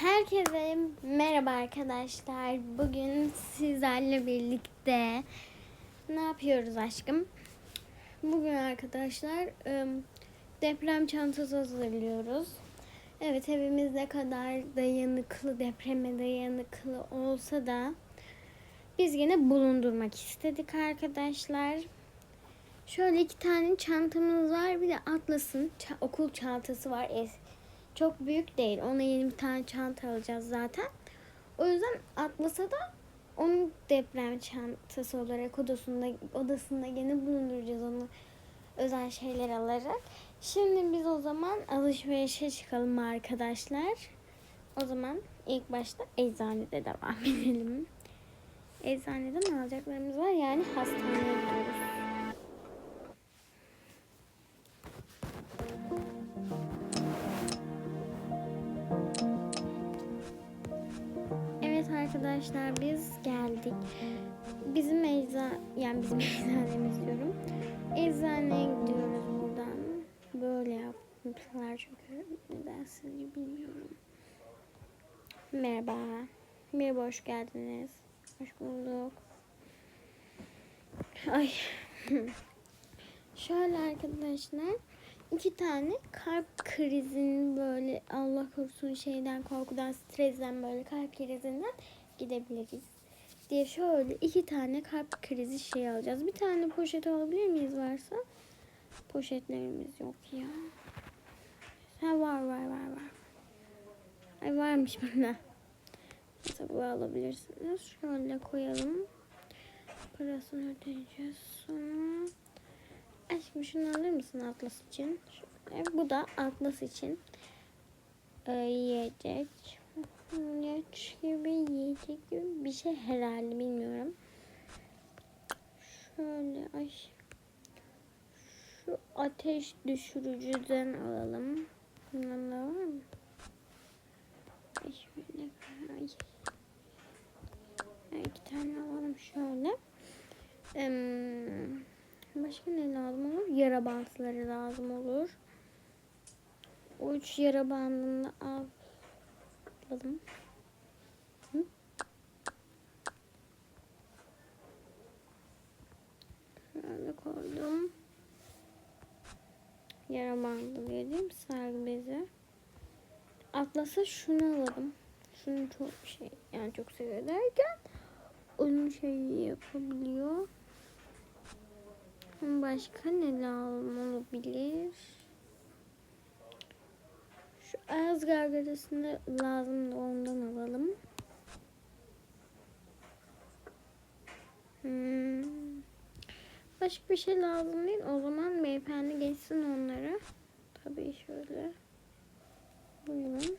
Herkese merhaba arkadaşlar. Bugün sizlerle birlikte ne yapıyoruz aşkım? Bugün arkadaşlar deprem çantası hazırlıyoruz. Evet evimiz ne kadar dayanıklı, depreme dayanıklı olsa da biz yine bulundurmak istedik arkadaşlar. Şöyle iki tane çantamız var. Bir de Atlas'ın okul çantası var. Es- çok büyük değil. Ona yeni bir tane çanta alacağız zaten. O yüzden Atlas'a da onun deprem çantası olarak odasında odasında yine bulunduracağız onu özel şeyler alarak. Şimdi biz o zaman alışverişe çıkalım arkadaşlar. O zaman ilk başta eczanede devam edelim. Eczaneden alacaklarımız var yani hastaneye gidiyoruz. Arkadaşlar biz geldik. Bizim ecza yani bizim eczanemiz diyorum. Eczaneye gidiyoruz buradan. Böyle yapmışlar çünkü neden sizce bilmiyorum. Merhaba. Merhaba hoş geldiniz. Hoş bulduk. Ay. Şöyle arkadaşlar iki tane kalp krizinin böyle Allah korusun şeyden korkudan stresten böyle kalp krizinden gidebiliriz diye şöyle iki tane kalp krizi şey alacağız. Bir tane poşet alabilir miyiz varsa? Poşetlerimiz yok ya. Ha var var var var. Ay varmış burada. Mesela bu alabilirsiniz. Şöyle koyalım. Parasını ödeyeceğiz sonra. Aşkım şunu alır mısın Atlas için? Şöyle. Bu da Atlas için. Ee, yiyecek. İlaç gibi yiyecek gibi bir şey herhalde bilmiyorum. Şöyle ay. Şu ateş düşürücüden alalım. Bundan da var mı? Ay şöyle. Ay. İki tane alalım şöyle. Eee Başka ne lazım olur? Yara bantları lazım olur. O üç yara bandını alalım. Hı? Şöyle koydum. Yara bandı. Sargı bezi. Atlas'a şunu alalım. Şunu çok şey yani çok seviyor onun şeyi yapabiliyor. Başka ne lazım olabilir? Şu ağız gargarasını lazım da ondan alalım. Hmm. Başka bir şey lazım değil. O zaman beyefendi geçsin onları. Tabii şöyle. Buyurun.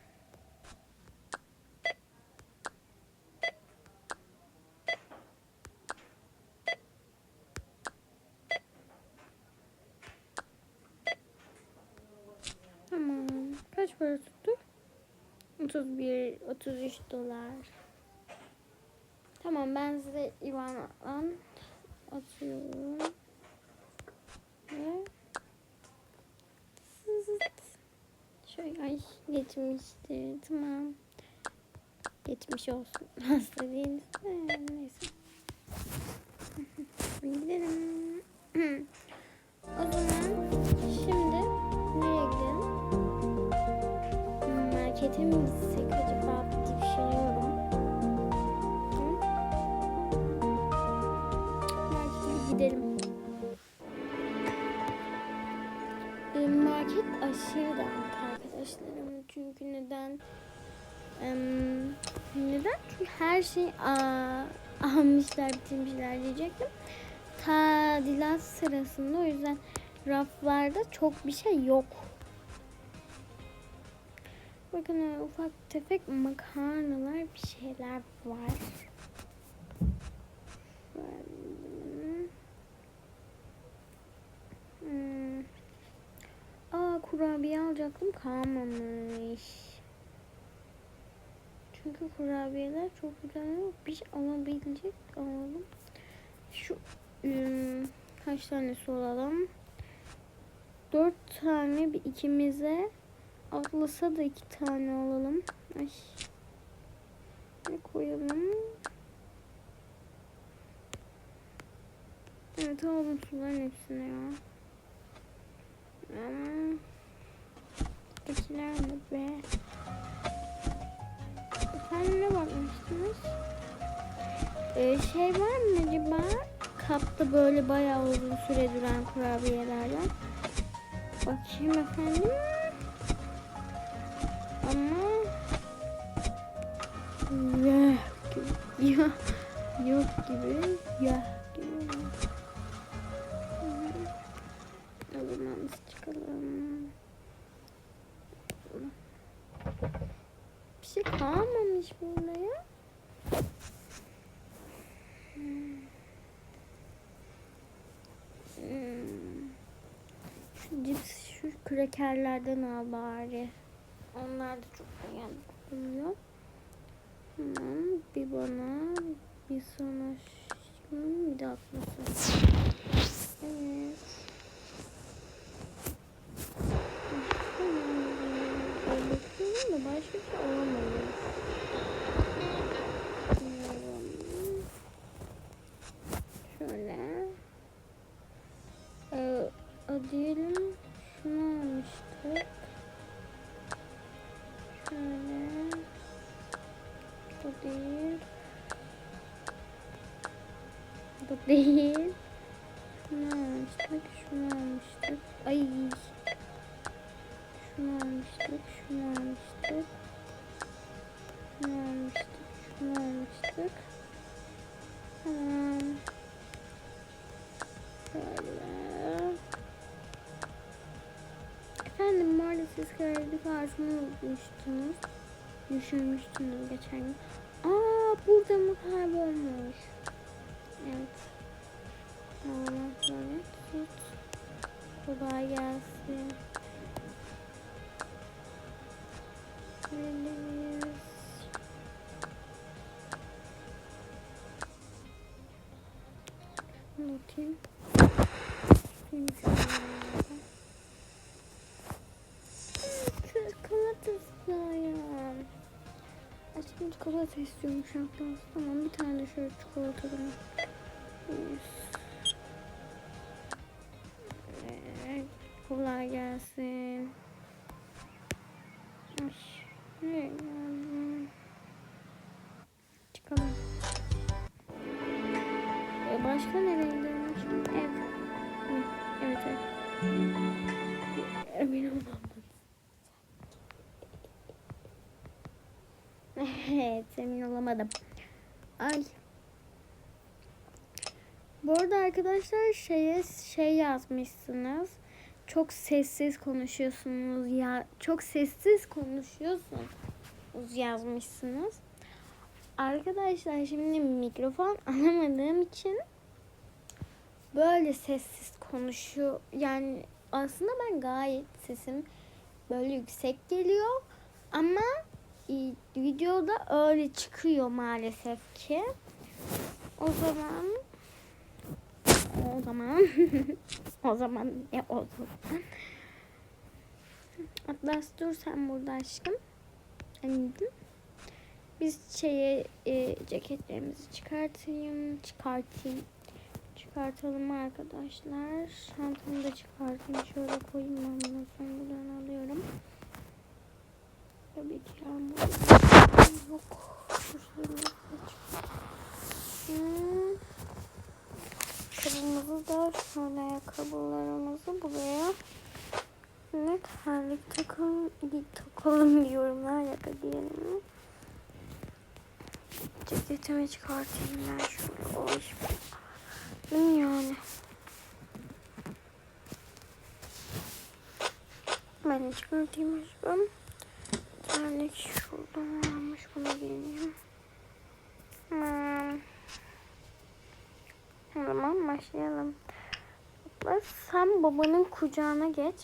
Tamam. Kaç para tuttu? 31, 33 dolar. Tamam ben size IBAN'dan atıyorum. Ve. Şöyle ay geçmişti. Tamam. Geçmiş olsun. Hasta değiliz de neyse. Gidelim. o zaman şimdi nereye gidelim? Markete mi aşırı arkadaşlarım. Çünkü neden? Em, neden? Çünkü her şey aa, almışlar, bitirmişler diyecektim. Tadilat sırasında o yüzden raflarda çok bir şey yok. Bakın ufak tefek makarnalar bir şeyler var. Hmm. Kurabiye alacaktım kalmamış. Çünkü kurabiyeler çok güzel. Bir şey alabilecek alalım. Şu ım, kaç tane su alalım? Dört tane bir ikimize Atlas'a da iki tane alalım. Ay. Ne koyalım? Evet aldım suların hepsini ya. Ama ikiler mi be? Efendim ne bakmıştınız? Ee, şey var mı acaba? Kapta böyle bayağı uzun süre duran kurabiyelerden. Bakayım efendim. Ama ya gibi yok gibi ya şey kalmamış burada ya. Hmm. Şu cips, şu krekerlerden al bari. Onlar da çok beğendim oluyor. Tamam. Bir bana, bir sana şunun, bir de atması. Evet. Bakıyorum da başka bir şey alamadım. Şöyle. Ee, diyelim şunu almıştık. Şöyle. Bu değil. Bu değil. Siz kredi kartımı unutmuştunuz. Düşürmüştünüz geçen gün. Aa burada mı kaybolmuş? Evet. Allah böyle tut. Kolay gelsin. Unutayım. Şunu çikolata istiyorum şartlar. Tamam bir tane şöyle çikolatadan. Evet, kolay gelsin. Emin olamadım. Ay. Bu arada arkadaşlar şeye şey yazmışsınız. Çok sessiz konuşuyorsunuz ya. Çok sessiz konuşuyorsunuz yazmışsınız. Arkadaşlar şimdi mikrofon alamadığım için böyle sessiz konuşuyor. Yani aslında ben gayet sesim böyle yüksek geliyor. Ama videoda öyle çıkıyor maalesef ki. O zaman o zaman o zaman ne o zaman Atlas dur sen burada aşkım. Anneciğim. Biz şeye e, ceketlerimizi çıkartayım. Çıkartayım. Çıkartalım arkadaşlar. Çantamı da çıkartayım. Şöyle koyayım ben bunu. Sonra buradan alıyorum. Tabii ki yağmur yok. Hmm. Ayakkabımızı da şöyle ayakkabılarımızı buraya ne terlik takalım, takalım diyorum. Ne alaka diyelim. Ceketimi çıkartayım ben şöyle. Değil yani. Ben çıkartayım aşkım. Terlik şuradan varmış. Bunu giyeyim. Hmm. O başlayalım. Sen babanın kucağına geç.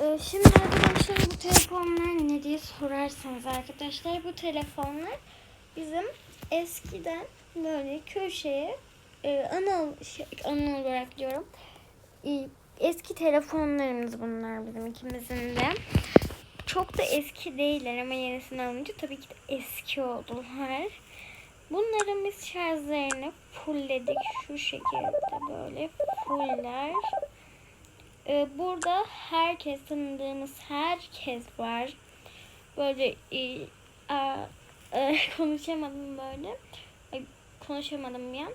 Ee, şimdi arkadaşlar bu telefonlar ne diye sorarsanız arkadaşlar bu telefonlar bizim eskiden böyle köşeye e, ana şey, ana olarak diyorum. E, eski telefonlarımız bunlar bizim ikimizin de. Çok da eski değiller ama yenisini alınca tabii ki de eski oldular. Bunların biz şarjlarını fullledik. Şu şekilde böyle fuller. Ee, burada herkes tanıdığımız herkes var. Böyle e, a, e, konuşamadım böyle. Ay, konuşamadım ya.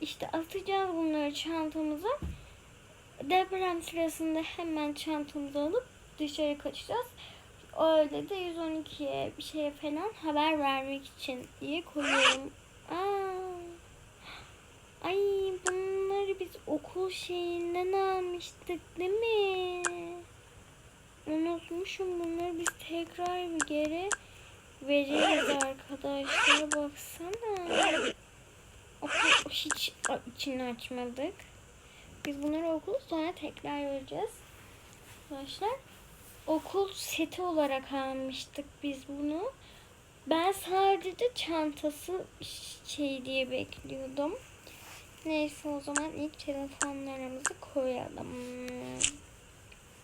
İşte atacağız bunları çantamıza. Deprem sırasında hemen çantamızı alıp dışarı kaçacağız. Öyle de 112'ye bir şeye falan haber vermek için diye koyuyorum. Aa, ay bunları biz okul şeyinden almıştık değil mi? Unutmuşum bunları biz tekrar bir geri veririz arkadaşlar baksana. Okul hiç içini açmadık. Biz bunları okul sonra tekrar vereceğiz. Arkadaşlar okul seti olarak almıştık biz bunu. Ben sadece çantası şey diye bekliyordum. Neyse o zaman ilk telefonlarımızı koyalım.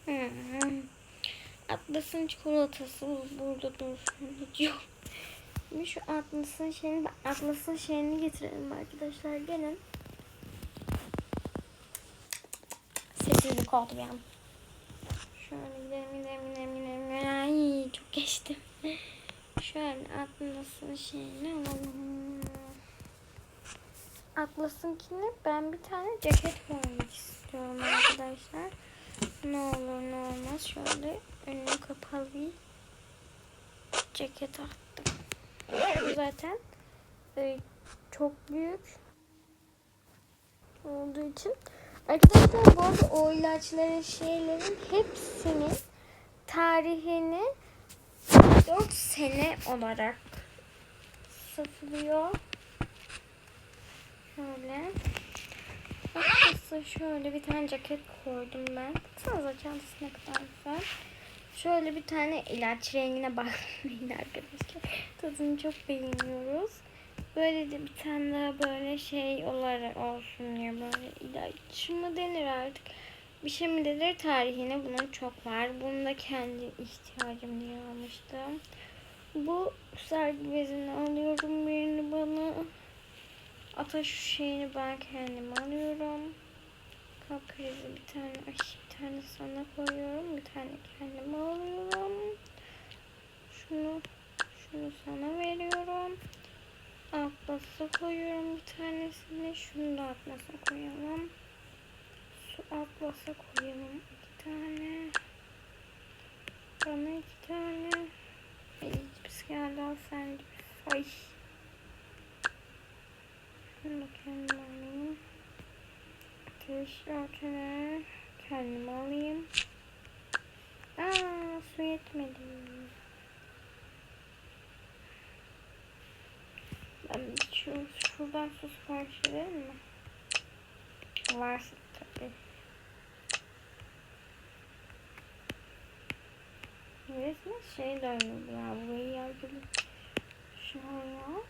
Hmm. Atlas'ın çikolatası burada dursun. Yok. Şimdi şu Atlas'ın şeyini, Atlas'ın şeyini getirelim arkadaşlar. Gelin. Sessizlik oldu. Şöyle gidelim gidelim gidelim gidelim. Ay çok geçtim. Şöyle Atlas'ın şeyini alalım. Atlas'ınkini ben bir tane ceket koymak istiyorum arkadaşlar. Ne olur ne olmaz şöyle önünü kapalı bir ceket attım. Bu zaten e, çok büyük olduğu için Arkadaşlar bu arada o ilaçların şeylerin hepsinin tarihini 4 sene olarak sıfırlıyor. Şöyle. Bakın şöyle bir tane ceket koydum ben. Baksanıza çantası ne kadar güzel. Şöyle bir tane ilaç rengine bakmayın arkadaşlar. Tadını çok beğeniyoruz. Böyle de bir tane daha böyle şey olarak olsun ya böyle ilaç mı denir artık. Bir şey mi denir tarihine bunun çok var. Bunu da kendi ihtiyacım diye almıştım. Bu sergi bezini alıyorum birini bana. Ata şu şeyini ben kendim alıyorum. Kalp krizi bir tane, ay bir tane sana koyuyorum. Bir tane kendime alıyorum. Şunu, şunu sana veriyorum. Atlasa koyuyorum bir tanesini. Şunu da atlasa koyalım. Su atlasa koyalım iki tane. Bana iki tane. Elbis geldi al sen de. Ay. Şunu da kendim alayım. Ateş kendim alayım. Aa su yetmedi. Ben şu, şuradan su sipariş mi? Varsa tabii. Resmen şey dönüyor ya. Burayı yargılı. Şuraya.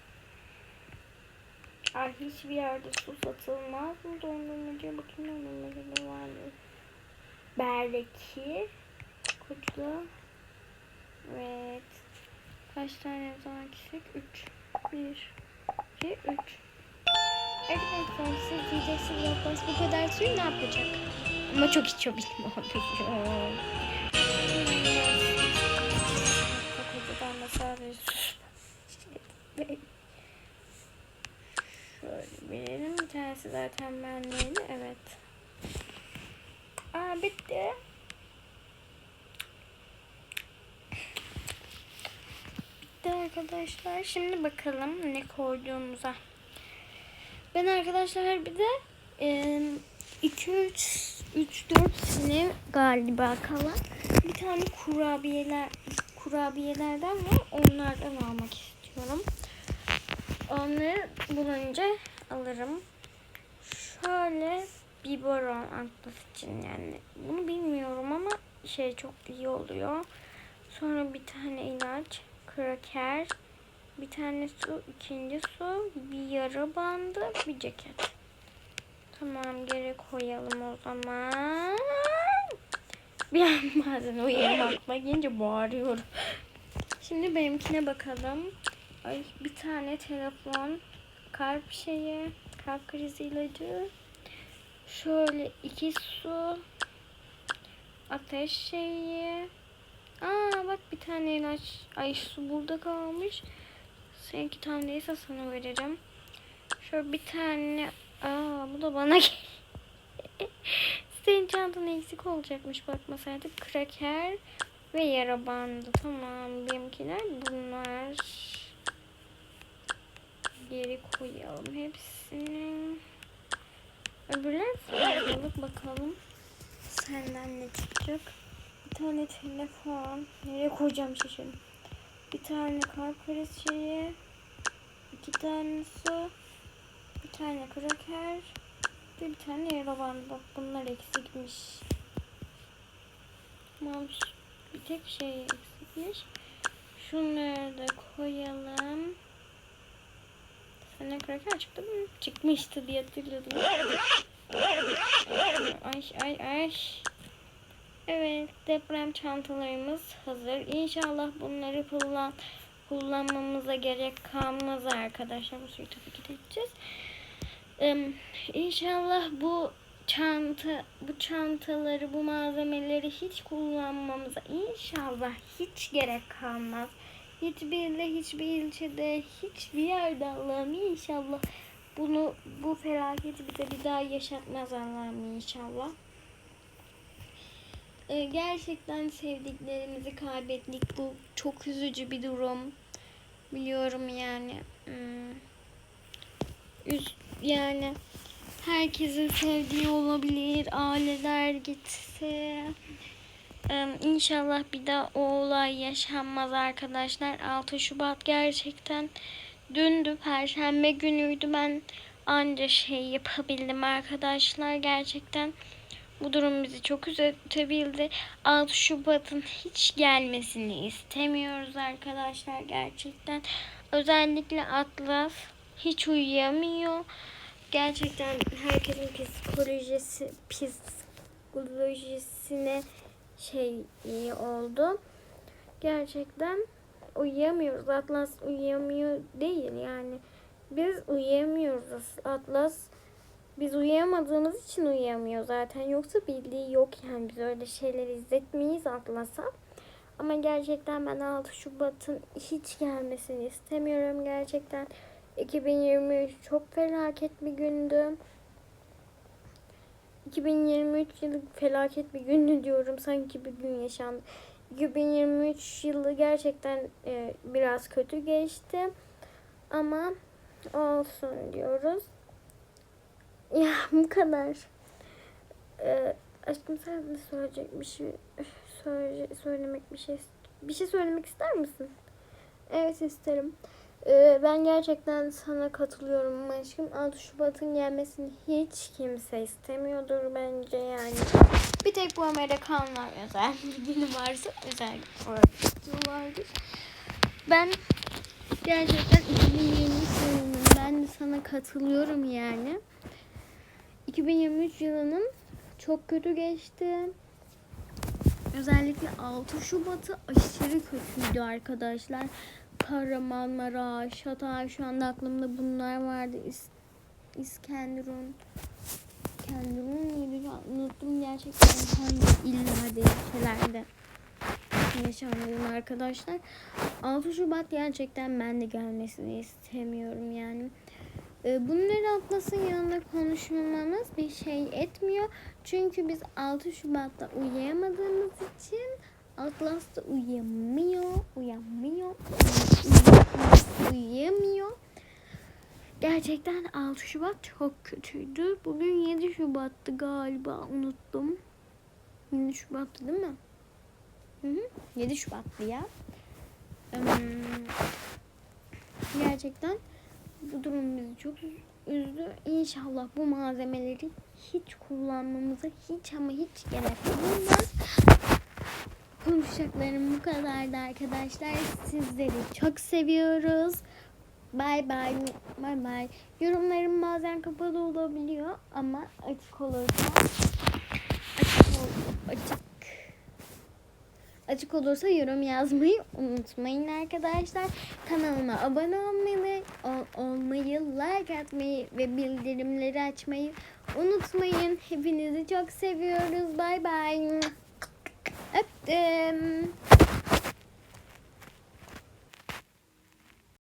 Ay hiçbir yerde su satılmaz mı? Dondurmacıya bakayım dondurmacıda var mı? Berdeki. Koçlu. Evet. Kaç tane zaman kişilik? 3. 1 2 3 Arkadaşlar siz diyeceksiniz Abbas bu kadar suyu ne yapacak? Ama çok içiyor benim arkadaşlar. Şimdi bakalım ne koyduğumuza. Ben arkadaşlar bir de 2 3 3 4 sene galiba kalan bir tane kurabiyeler kurabiyelerden var. Onlardan almak istiyorum. Onları bulunca alırım. Şöyle biberon atlas için yani. Bunu bilmiyorum ama şey çok iyi oluyor. Sonra bir tane ilaç kraker, bir tane su, ikinci su, bir yara bandı, bir ceket. Tamam geri koyalım o zaman. Bir an bazen uyuyamam. Aklıma gelince bağırıyorum. Şimdi benimkine bakalım. Ay bir tane telefon. Kalp şeyi. Kalp krizi ilacı. Şöyle iki su. Ateş şeyi. Tane ilaç. Ay su burada kalmış. Seninki tam değilse sana veririm. Şöyle bir tane. Aa bu da bana. Senin çantan eksik olacakmış bakmasaydık. Kraker ve yara bandı. Tamam benimkiler bunlar. Geri koyalım hepsini. Öbürler fazlalık bakalım. Senden ne çıkacak? Bir tane telefon. Nereye koyacağım şaşırdım. Bir tane krizi şeyi. iki tane su. Bir tane kraker. Bir tane yara bandı. Bak bunlar eksikmiş. Tamam. Bir tek şey eksikmiş. Şunları da koyalım. Senden kraker çıktı mı? Çıkmıştı diye hatırladım. Ay ay ay. Evet deprem çantalarımız hazır. İnşallah bunları kullan kullanmamıza gerek kalmaz arkadaşlar. Bu suyu tabii ki de. Ee, İnşallah bu çanta bu çantaları bu malzemeleri hiç kullanmamıza inşallah hiç gerek kalmaz. Hiçbir ilde, hiçbir ilçede, hiçbir yerde Allah'ım inşallah bunu bu felaketi bize bir daha yaşatmaz Allah'ım inşallah. Ee, gerçekten sevdiklerimizi kaybettik. Bu çok üzücü bir durum. Biliyorum yani. Hmm. Üz yani herkesin sevdiği olabilir. Aileler gitse. Ee, İnşallah bir daha o olay yaşanmaz arkadaşlar. 6 Şubat gerçekten dündü. Perşembe günüydü. Ben anca şey yapabildim arkadaşlar. Gerçekten bu durum bizi çok üzetebildi. 6 Şubat'ın hiç gelmesini istemiyoruz arkadaşlar gerçekten. Özellikle Atlas hiç uyuyamıyor. Gerçekten herkesin psikolojisi psikolojisine şey iyi oldu. Gerçekten uyuyamıyoruz. Atlas uyuyamıyor değil yani. Biz uyuyamıyoruz. Atlas biz uyuyamadığımız için uyuyamıyor zaten. Yoksa bildiği yok yani biz öyle şeyler izletmeyiz Atlas'a. Ama gerçekten ben 6 Şubat'ın hiç gelmesini istemiyorum gerçekten. 2023 çok felaket bir gündü. 2023 yılı felaket bir gündü diyorum. Sanki bir gün yaşandı. 2023 yılı gerçekten e, biraz kötü geçti. Ama olsun diyoruz. Ya bu kadar. Ee, aşkım sen de söyleyecek bir şey söyle, söylemek bir şey bir şey söylemek ister misin? Evet isterim. Ee, ben gerçekten sana katılıyorum aşkım. 6 Şubat'ın gelmesini hiç kimse istemiyordur bence yani. Bir tek bu Amerikanlar özel bir günü varsa özel vardır. Ben gerçekten 2023 yılının ben de sana katılıyorum yani. 2023 yılının çok kötü geçti. Özellikle 6 Şubat'ı aşırı kötüydü arkadaşlar. Kahramanmaraş, Hatay şu anda aklımda bunlar vardı. İs İskenderun. İskenderun muydu? Unuttum gerçekten hangi illerde, ilçelerde yaşandığını arkadaşlar. 6 Şubat gerçekten ben de gelmesini istemiyorum yani. Ee, Bunları Atlas'ın yanında konuşmamız bir şey etmiyor. Çünkü biz 6 Şubat'ta uyuyamadığımız için Atlas da uyuyamıyor, uyanmıyor, uyuyamıyor. Gerçekten 6 Şubat çok kötüydü. Bugün 7 Şubat'tı galiba unuttum. 7 Şubat'tı değil mi? Hı hı. 7 Şubat'tı ya. Gerçekten bu durum bizi çok üzdü. İnşallah bu malzemeleri hiç kullanmamıza hiç ama hiç gerek olmaz. Konuşacaklarım bu kadardı arkadaşlar. Sizleri çok seviyoruz. Bay bay. Bay bay. Yorumlarım bazen kapalı olabiliyor ama açık olursa açık ol, açık açık olursa yorum yazmayı unutmayın arkadaşlar. Kanalıma abone olmayı, ol- olmayı, like atmayı ve bildirimleri açmayı unutmayın. Hepinizi çok seviyoruz. Bay bay. Öptüm.